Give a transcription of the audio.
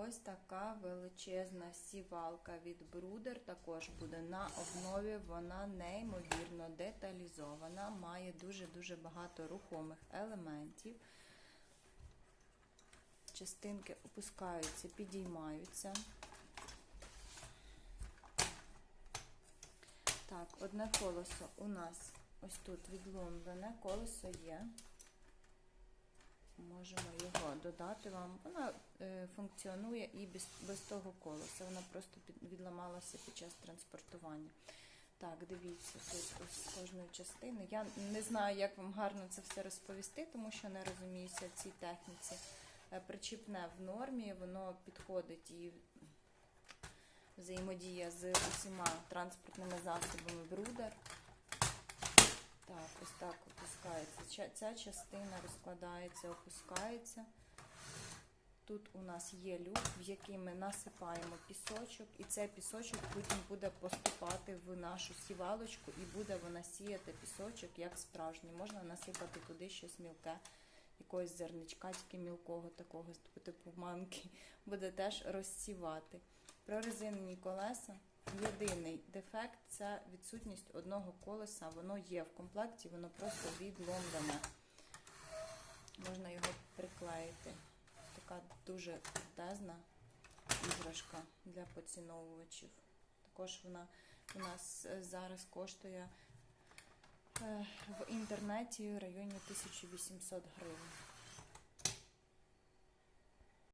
ось така величезна сівалка від Брудер. Також буде на обнові. Вона неймовірно деталізована, має дуже-дуже багато рухомих елементів. Частинки опускаються, підіймаються. Так, одне колесо у нас ось тут відломлене, колесо є. Можемо його додати вам. Вона е, функціонує і без, без того колеса. Вона просто відламалася під час транспортування. Так, дивіться, тут з кожної частини. Я не знаю, як вам гарно це все розповісти, тому що не розуміюся в цій техніці. Е, Причіпне в нормі, воно підходить і взаємодія з усіма транспортними засобами брудер. Так, ось так опускається. Ця частина розкладається, опускається. Тут у нас є люк, в який ми насипаємо пісочок, і цей пісочок потім буде поступати в нашу сівалочку, і буде вона сіяти пісочок як справжній. Можна насипати туди щось мілке, якогось зерничка, тільки мілкого такого, типу манки, буде теж розсівати. Прорезинені колеса. Єдиний дефект це відсутність одного колеса. Воно є в комплекті, воно просто відломлене. Можна його приклеїти. Така дуже крутезна іграшка для поціновувачів. Також вона у нас е, зараз коштує е, в інтернеті в районі 1800 гривень.